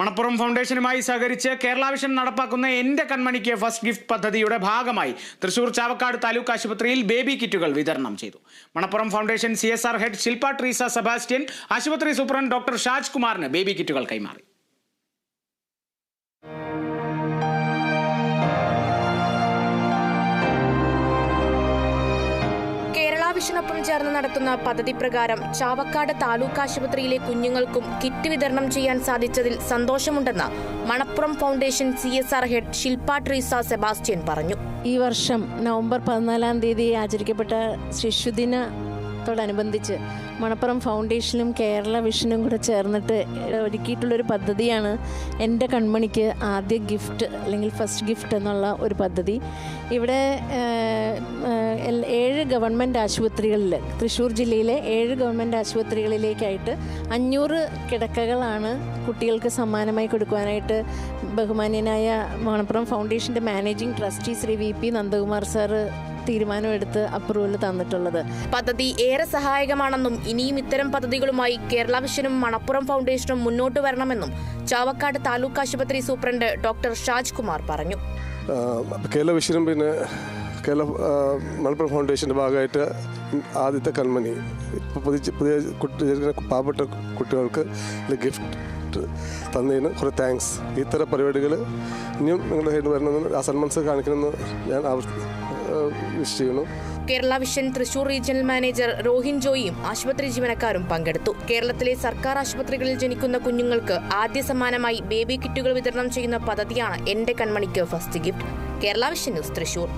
മണപ്പുറം ഫൗണ്ടേഷനുമായി സഹകരിച്ച് കേരള വിഷൻ നടപ്പാക്കുന്ന എന്റെ കൺമണിക്ക് ഫസ്റ്റ് ഗിഫ്റ്റ് പദ്ധതിയുടെ ഭാഗമായി തൃശൂർ ചാവക്കാട് താലൂക്ക് ആശുപത്രിയിൽ ബേബി കിറ്റുകൾ വിതരണം ചെയ്തു. Manappuram foundation C head Shilpa Treesa Sebastian ആശുപത്രി സൂപ്രണ്ട് ഡോക്ടർ ഷാജ് കുമാറിന് ബേബി കിറ്റുകൾ കൈമാറി. കേരള വിഷനൊപ്പം ചേർന്ന് നടത്തുന്ന പദ്ധതി പ്രകാരം ചാവക്കാട് താലൂക്ക് ആശുപത്രിയിലെ കുഞ്ഞുങ്ങൾക്കും കിറ്റ് വിതരണം ചെയ്യാൻ സാധിച്ചതിൽ സന്തോഷമുണ്ടെന്ന് Manappuram foundation C S R head Shilpa Treesa Sebastian പറഞ്ഞു. ഈ വർഷം നവംബർ പതിനാലാം തീയതി ആചരിക്കപ്പെട്ട ശിശുദിനത്തോടനുബന്ധിച്ച് മണപ്പുറം ഫൗണ്ടേഷനും കേരള വിഷനും കൂടെ ചേർന്നിട്ട് ഒരുക്കിയിട്ടുള്ളൊരു പദ്ധതിയാണ് എന്റെ കൺമണിക്ക് ആദ്യ ഗിഫ്റ്റ് അല്ലെങ്കിൽ ഫസ്റ്റ് ഗിഫ്റ്റ് എന്നുള്ള ഒരു പദ്ധതി. ഇവിടെ ഏഴ് ഗവൺമെന്റ് ആശുപത്രികളിൽ തൃശ്ശൂർ ജില്ലയിലെ ഏഴ് ഗവൺമെന്റ് ആശുപത്രികളിലേക്കായിട്ട് അഞ്ഞൂറ് കിടക്കകളാണ് കുട്ടികൾക്ക് സമ്മാനമായി കൊടുക്കുവാനായിട്ട് ബഹുമാന്യനായ മണപ്പുറം ഫൗണ്ടേഷന്റെ managing trustee Shri V P Nandakumar sir തീരുമാനമെടുത്ത് അപ്രൂവൽ തന്നിട്ടുള്ളത്. പദ്ധതി ഏറെ സഹായകമാണെന്നും ഇനിയും ഇത്തരം പദ്ധതികളുമായി കേരള വിഷനും മണപ്പുറം ഫൗണ്ടേഷനും മുന്നോട്ട് വരണമെന്നും ചാവക്കാട് താലൂക്ക് ആശുപത്രി സൂപ്രണ്ട് ഡോക്ടർ ഷാജ് കുമാർ പറഞ്ഞു. കേരള വിഷനും പിന്നെ കേരള മലപ്പുറം ഫൗണ്ടേഷന്റെ ഭാഗമായിട്ട് ആദ്യത്തെ കൺമണി ഇപ്പോൾ പുതിയ പുതിയ കുട്ടി പാവപ്പെട്ട കുട്ടികൾക്ക് ഗിഫ്റ്റ് തന്നതിന് കുറേ താങ്ക്സ് ഇത്തരം പരിപാടികൾ ഇനിയും നിങ്ങളുടെ സൈഡിൽ വരണമെന്ന് ആ സന്മനസ് കാണിക്കണമെന്ന് ഞാൻ ആവർത്തി വിഷ് ചെയ്യുന്നു. Kerala vision Thrissur regional manager Rohin ജോയിയും ആശുപത്രി ജീവനക്കാരും പങ്കെടുത്തു. കേരളത്തിലെ സർക്കാർ ആശുപത്രികളിൽ ജനിക്കുന്ന കുഞ്ഞുങ്ങൾക്ക് ആദ്യ സമ്മാനമായി ബേബി കിറ്റുകൾ വിതരണം ചെയ്യുന്ന പദ്ധതിയാണ് എന്റെ കൺമണിക്ക് first gift. Kerala vision news Thrissur.